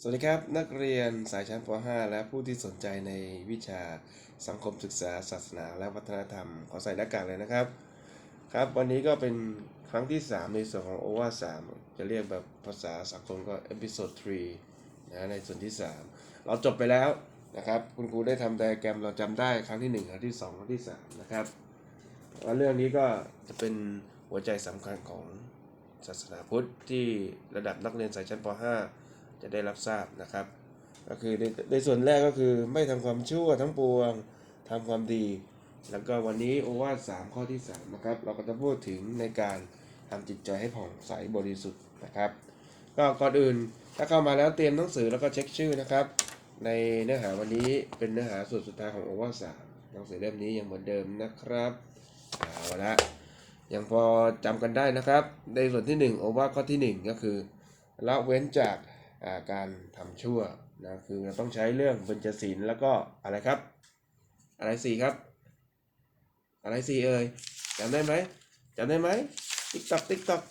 สวัสดีครับ นักเรียนสายชั้นป .5 และผู้ที่สนใจในวิชาสังคมศึกษา ศาสนา และวัฒนธรรม ขอใส่หน้ากากเลยนะครับ ครับ วันนี้ก็เป็นครั้งที่ 3 ในส่วนของโอวา3จะเรียกแบบภาษาสังคมก็เอพิโซด3นะในส่วนที่ 3 เราจบไปแล้วนะครับ คุณครูได้ทำไดอะแกรมเราจำได้ครั้งที่ 1 ครั้งที่ 2 ครั้งที่ 3 นะครับแล้วเรื่องนี้ก็จะเป็นหัวใจสำคัญของศาสนาพุทธที่ระดับนักเรียนสายชั้นป .5 จะได้รับทราบนะครับ ก็คือในในส่วนแรกก็คือไม่ทำความชั่วทั้งปวงทำความดี แล้วก็วันนี้โอวาทสามข้อที่สามนะครับเราก็จะพูดถึงในการทำจิตใจให้ผ่องใสบริสุทธิ์นะครับ ก็ก่อนอื่นถ้าเข้ามาแล้วเตรียมหนังสือแล้วก็เช็คชื่อนะครับ ในเนื้อหาวันนี้เป็นเนื้อหาส่วนสุดท้ายของโอวาทสามหนังสือเล่มนี้ยังเหมือนเดิมนะครับเอาละยังพอจำกันได้นะครับ ในส่วนที่หนึ่งโอวาทข้อที่หนึ่งก็คือละเว้นจาก การทำชั่วนะคือเราต้องใช้เรื่องเบญจศีลแล้วก็อะไรครับ อะไรสี่ครับ อะไรสี่เอ่ยจำได้ไหมจำได้ไหมติ๊กตอกติ๊กตอก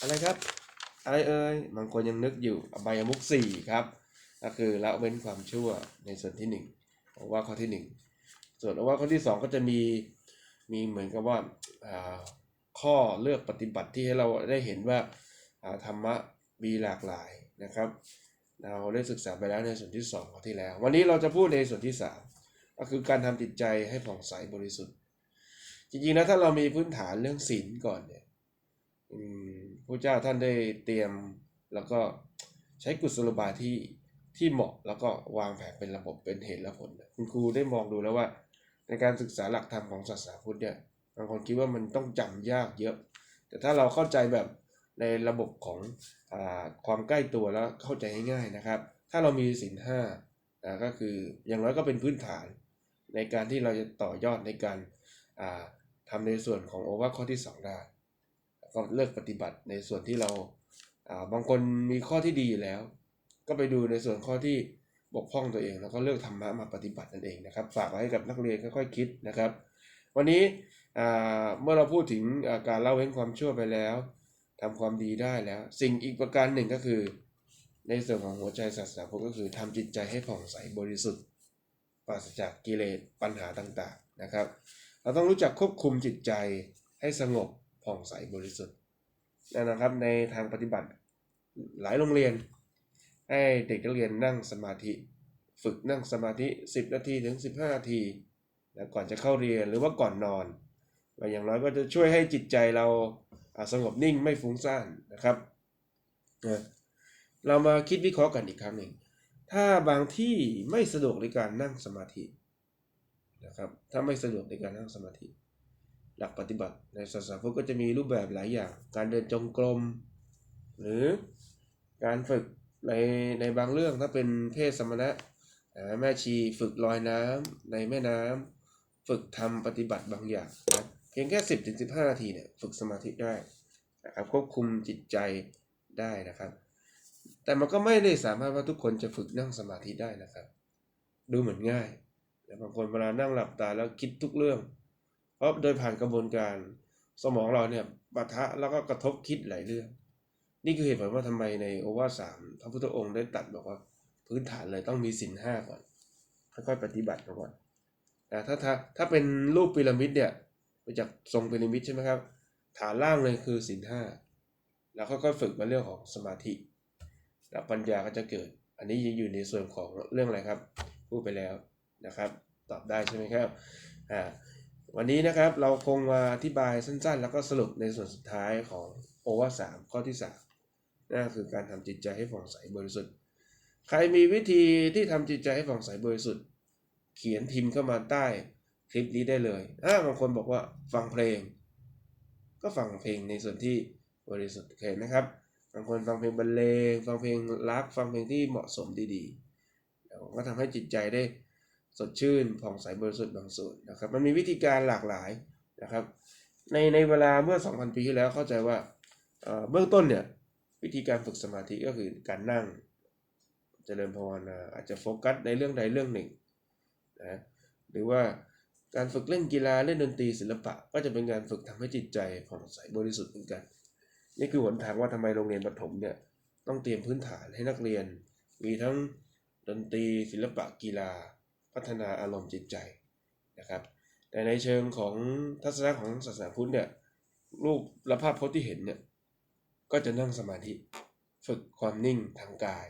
อะไรครับ อะไรเอ่ยบางคนยังนึกอยู่อบายมุกสี่ครับก็คือละเว้นความชั่วในส่วนที่หนึ่งเอาว่าข้อที่หนึ่งส่วนอว่าข้อที่สองก็จะมีมีเหมือนกับว่าาข้อเลือกปฏิบัติที่ให้เราได้เห็นว่าอ่าธรรมะมีหลากหลายนะครับ เราได้ศึกษาไปแล้วในส่วนที่2ของที่แล้ว วันนี้เราจะพูดในส่วนที่ 3 ก็คือการทำจิตใจให้ผ่องใสบริสุทธิ์ จริงๆนะถ้าเรามีพื้นฐานเรื่องศีลก่อนเนี่ยอืมพระเจ้าท่านได้เตรียมแล้วก็ใช้กุศโลบายที่ที่เหมาะแล้วก็วางแผนเป็นระบบเป็นเหตุและผล คุณครูได้มองดูแล้วว่า ในการศึกษาหลักธรรมของศาสนาพุทธเนี่ยบางคนคิดว่ามันต้องจำยากเยอะ แต่ถ้าเราเข้าใจแบบ ในระบบของอความใกล้ตัวแล้วเข้าใจง่ายๆนะครับ ถ้าเรามีศีลห้าก็คืออย่างน้อยก็เป็นพื้นฐาน ในการที่เราจะต่อยอดในการาทำในส่วนของโอวาข้อที่ 2 ได้ก็เลิกปฏิบัติในส่วนที่เราาบางคนมีข้อที่ดีอยู่แล้ว ก็ไปดูในส่วนข้อที่บกพร่องตัวเอง แล้วก็เลือกธรรมะมาปฏิบัตินั่นเองนะครับ ฝากไว้ให้กับนักเรียนค่อยๆคิดนะครับ วันนี้เมื่อเราพูดถึงาการเละเว้นความชั่วไปแล้ว ทำความดีได้แล้ว สิ่งอีกประการหนึ่งก็คือ ในส่วนของหัวใจศาสนาพุทธก็คือทำจิตใจให้ผ่องใสบริสุทธิ์ปราศจากกิเลสปัญหาต่างๆนะครับ เราต้องรู้จักควบคุมจิตใจให้สงบผ่องใสบริสุทธิ์นั่นนะครับ ในทางปฏิบัติหลายโรงเรียน ให้เด็กนักเรียนนั่งสมาธิ ฝึกนั่งสมาธิ 10 นาทีถึง 15 นาทีแล้วก่อนจะเข้าเรียนหรือว่าก่อนนอนอย่างน้อยก็จะช่วยให้จิตใจเรา สงบนิ่งไม่ฟุ้งซ่านนะครับเรามาคิดวิเคราะห์กันอีกครั้งหนึ่งถ้าบางที่ไม่สะดวกในการนั่งสมาธินะครับถ้าไม่สะดวกในการนั่งสมาธิ หลักปฏิบัติในศาสนาพุทธก็จะมีรูปแบบหลายอย่าง การเดินจงกรม หรือการฝึกในในบางเรื่องถ้าเป็นเพศสมณะแม่ชีฝึกลอยน้ำในแม่น้ำฝึกทำปฏิบัติบางอย่างนะ พียงแค่ 10-15ถึง15 นาทีเนี่ยฝึกสมาธิได้นะครับควบคุมจิตใจได้นะครับ แต่มันก็ไม่ได้สามารถว่าทุกคนจะฝึกนั่งสมาธิได้นะครับ ดูเหมือนง่ายแต่บางคนเวลานั่งหลับตาแล้วคิดทุกเรื่อง เพราะโดยผ่านกระบวนการสมองเราเนี่ยปะทะแล้วก็กระทบคิดหลายเรื่อง นี่คือเหตุผลว่าทำไมในโอวาสามพระพุทธองค์ได้ตัดบอกว่าพื้นฐานเลยต้องมีศีลห้าก่อนค่อยๆปฏิบัติก่อนแต่ถ้าถ้าถ้าเป็นรูปพีระมิดเนี่ย มาจากทรงพีระมิดใช่ไหมครับ ฐานล่างเลยคือศีลห้าแล้วค่อยๆฝึกมาเรื่องของสมาธิ แล้วปัญญาก็จะเกิด อันนี้ยังอยู่ในส่วนของเรื่องอะไรครับ พูดไปแล้วนะครับ ตอบได้ใช่ไหมครับอ่าวันนี้นะครับเราคงมาอธิบายสั้นๆ แล้วก็สรุปในส่วนสุดท้ายของโอวาสามข้อที่สามนั่นคือการทำจิตใจให้ผ่องใสบริสุทธิ์ ใครมีวิธีที่ทำจิตใจให้ผ่องใสบริสุทธิ์ เขียนพิมพ์เข้ามาใต้ คลิปนี้ได้เลยอ่าบางคนบอกว่าฟังเพลง ก็ฟังเพลงในส่วนที่บริสุทธิ์เห็นไหมครับบางคนฟังเพลงบรรเลง ฟังเพลงรัก ฟังเพลงที่เหมาะสมดีๆแล้วก็ทำให้จิตใจได้สดชื่นผ่องใสบริสุทธิ์บางส่วนนะครับ มันมีวิธีการหลากหลายนะครับ ในในเวลาเมื่อ 2,000 ปีที่แล้วเข้าใจว่าเบื้องต้นเนี่ยวิธีการฝึกสมาธิก็คือการนั่งเจริญภาวนาอาจจะโฟกัสในเรื่องใดเรื่องหนึ่งนะหรือว่า การฝึกเล่นกีฬาเล่นดนตรีศิลปะ ก็จะเป็นการฝึกทำให้จิตใจผ่องใสบริสุทธิ์เหมือนกัน นี่คือหนทางว่าทำไมโรงเรียนประถมเนี่ยต้องเตรียมพื้นฐานให้นักเรียน มีทั้งดนตรีศิลปะกีฬา พัฒนาอารมณ์จิตใจนะครับ แต่ในเชิงของทัศนะของศาสนาพุทธเนี่ยรูปและภาพพจน์ที่เห็นเนี่ยก็จะนั่งสมาธิฝึกความนิ่งทางกาย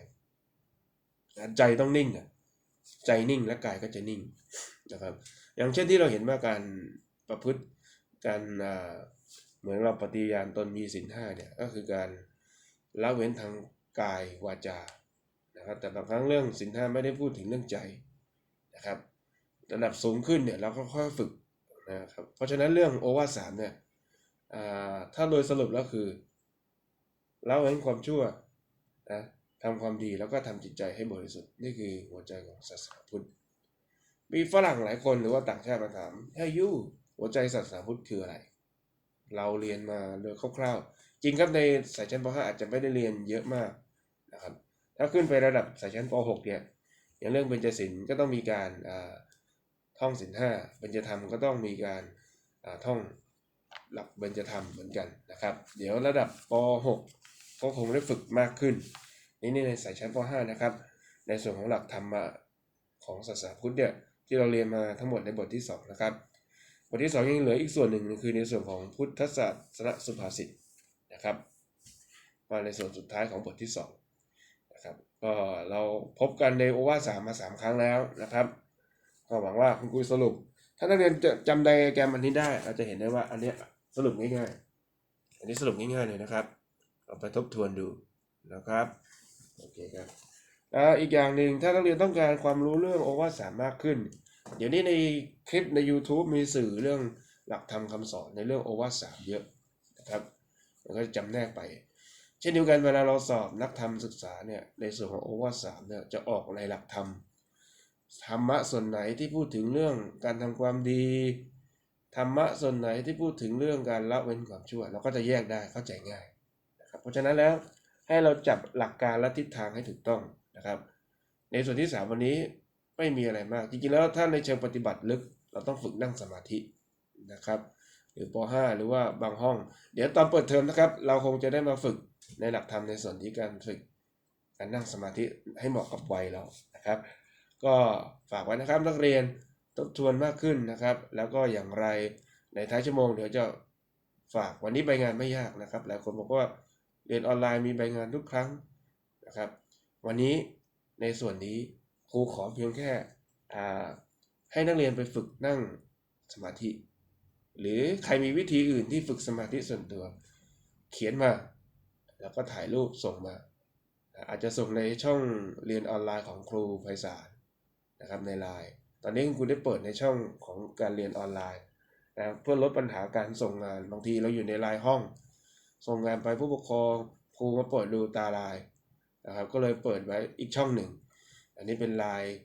ใจต้องนิ่งอะใจนิ่งและกายก็จะนิ่งนะครับ อย่างเช่นที่เราเห็นว่าการประพฤติการอ่าเหมือนเราปฏิญาณตนมีศีลห้าเนี่ยก็คือการละเว้นทางกายวาจานะครับแต่บางครั้งเรื่องศีลห้าไม่ได้พูดถึงเรื่องใจนะครับระดับสูงขึ้นเนี่ยเราก็ค่อยฝึกนะครับเพราะฉะนั้นเรื่องโอวาสามเนี่ยอ่าถ้าโดยสรุปแล้วคือละเว้นความชั่วนะทำความดีแล้วก็ทำจิตใจให้บริสุทธิ์นี่คือหัวใจของศาสนาพุทธ มีฝรั่งหลายคนหรือว่าต่างชาติมาถามเฮ้ยยูหัวใจศาสนาพุทธคืออะไร เราเรียนมาโดยคร่าวๆ จริงครับในสายชั้นป .5 อาจจะไม่ได้เรียนเยอะมากนะครับ ถ้าขึ้นไประดับสายชั้นป .6 เนี่ยอย่างเรื่องเบญจศิลป์ก็ต้องมีการอ่าท่องศิลห้าเบญจธรรมก็ต้องมีการอ่าท่องหลักเบญจธรรมเหมือนกันนะครับ เดี๋ยวระดับป .6 ก็คงได้ฝึกมากขึ้น นี่ในสายชั้นป .5 นะครับ ในส่วนของหลักธรรมะของศาสนาพุทธเนี่ย ที่เราเรียนมาทั้งหมดในบทที่2นะครับบทที่ 2 ยังเหลืออีกส่วนหนึ่งคือในส่วนของพุทธศาสนสุภาษิตนะครับมาในส่วนสุดท้ายของบทที่2นะครับก็เราพบกันในโอวาสามมา 3 ครั้งแล้วนะครับก็หวังว่าคุณครูสรุป ถ้านักเรียนจะจำไดแกรมอันนี้ได้เราจะเห็นได้ว่าอันเนี้ยสรุปง่ายๆ อันนี้สรุปง่ายๆเลยนะครับเอาไปทบทวนดูนะครับโอเคครับ แล้วอีกอย่างหนึ่งถ้านักเรียนต้องการความรู้เรื่องโอวาทสามมากขึ้น เดี๋ยวนี้ในคลิปใน YouTube มีสื่อเรื่องหลักธรรมคำสอนในเรื่องโอวาทสามเยอะนะครับมันก็จะจำแนกไป เช่นเดียวกันเวลาเราสอบนักธรรมศึกษาเนี่ยในส่วนของโอวาทสามเนี่ยจะออกในหลักธรรมธรรมะส่วนไหนที่พูดถึงเรื่องการทำความดีธรรมะส่วนไหนที่พูดถึงเรื่องการละเว้นความชั่ว เราก็จะแยกได้เข้าใจง่ายนะครับเพราะฉะนั้นแล้วให้เราจับหลักการและทิศทางให้ถูกต้อง นะครับ ในส่วนที่ 3 วันนี้ไม่มีอะไรมาก จริงๆแล้วถ้าในเชิงปฏิบัติลึก เราต้องฝึกนั่งสมาธินะครับ หรือป .5 หรือว่าบางห้อง เดี๋ยวตอนเปิดเทอมนะครับ เราคงจะได้มาฝึกในหลักธรรมในส่วนที่การฝึกการนั่งสมาธิให้เหมาะกับวัยเรานะครับ ก็ฝากไว้นะครับนักเรียนทบทวนมากขึ้นนะครับ แล้วก็อย่างไรในท้ายชั่วโมงเดี๋ยวจะฝากวันนี้ใบงานไม่ยากนะครับ หลายคนบอกว่าเรียนออนไลน์มีใบงานทุกครั้งนะครับ วันนี้ในส่วนนี้ครูขอเพียงแค่ให้นักเรียนไปฝึกนั่งสมาธิ หรือใครมีวิธีอื่นที่ฝึกสมาธิส่วนตัว เขียนมา แล้วก็ถ่ายรูปส่งมา อาจจะส่งในช่องเรียนออนไลน์ของครูไพศาลนะครับในไลน์ตอนนี้คุณครูได้เปิดในช่องของการเรียนออนไลน์นะเพื่อลดปัญหาการส่งงานบางทีเราอยู่ในไลน์ห้อง ส่งงานไปผู้ปกครองครูมาเปิดดูตาไลน์ นะครับก็เลยเปิดไว้อีกช่องหนึ่ง อันนี้เป็นไลน์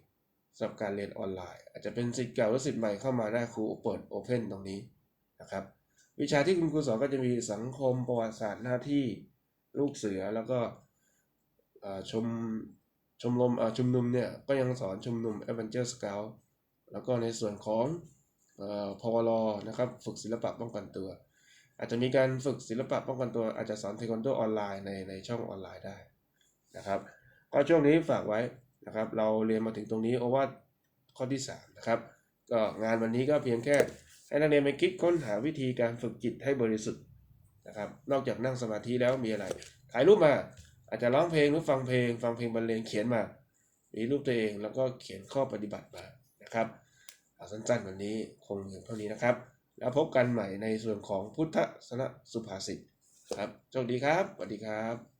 สำหรับการเรียนออนไลน์ อาจจะเป็นสิทธิ์เก่าหรือสิทธิ์ใหม่เข้ามาได้ครูเปิดโอเพนตรงนี้นะครับวิชาที่คุณครูสอนก็จะมีสังคมประวัติศาสตร์หน้าที่ลูกเสือแล้วก็อ่าชมชมรมอ่าชุมนุมเนี่ยก็ยังสอนชุมนุม a d v e n t u r e Scout แล้วก็ในส่วนของเอ่อพวลนะครับฝึกศิลปะป้องกันตัว อาจจะมีการฝึกศิลปะป้องกันตัวอาจจะสอนเทควันโดออนไลน์ในในช่องออนไลน์ได้ นะครับ ก็ช่วงนี้ฝากไว้นะครับ เราเรียนมาถึงตรงนี้โอวาทข้อที่3นะครับก็งานวันนี้ก็เพียงแค่ให้นักเรียนไปคิดค้นหาวิธีการฝึกจิตให้บริสุทธิ์นะครับ นอกจากนั่งสมาธิแล้วมีอะไรถ่ายรูปมา อาจจะร้องเพลงหรือฟังเพลง ฟังเพลงบรรเลงเขียนมา มีรูปตัวเองแล้วก็เขียนข้อปฏิบัติมานะครับเอาสั้นๆวันนี้คงเพียงเท่านี้นะครับ แล้วพบกันใหม่ในส่วนของพุทธสนสุภาษิตครับโชคดีครับสวัสดีครับ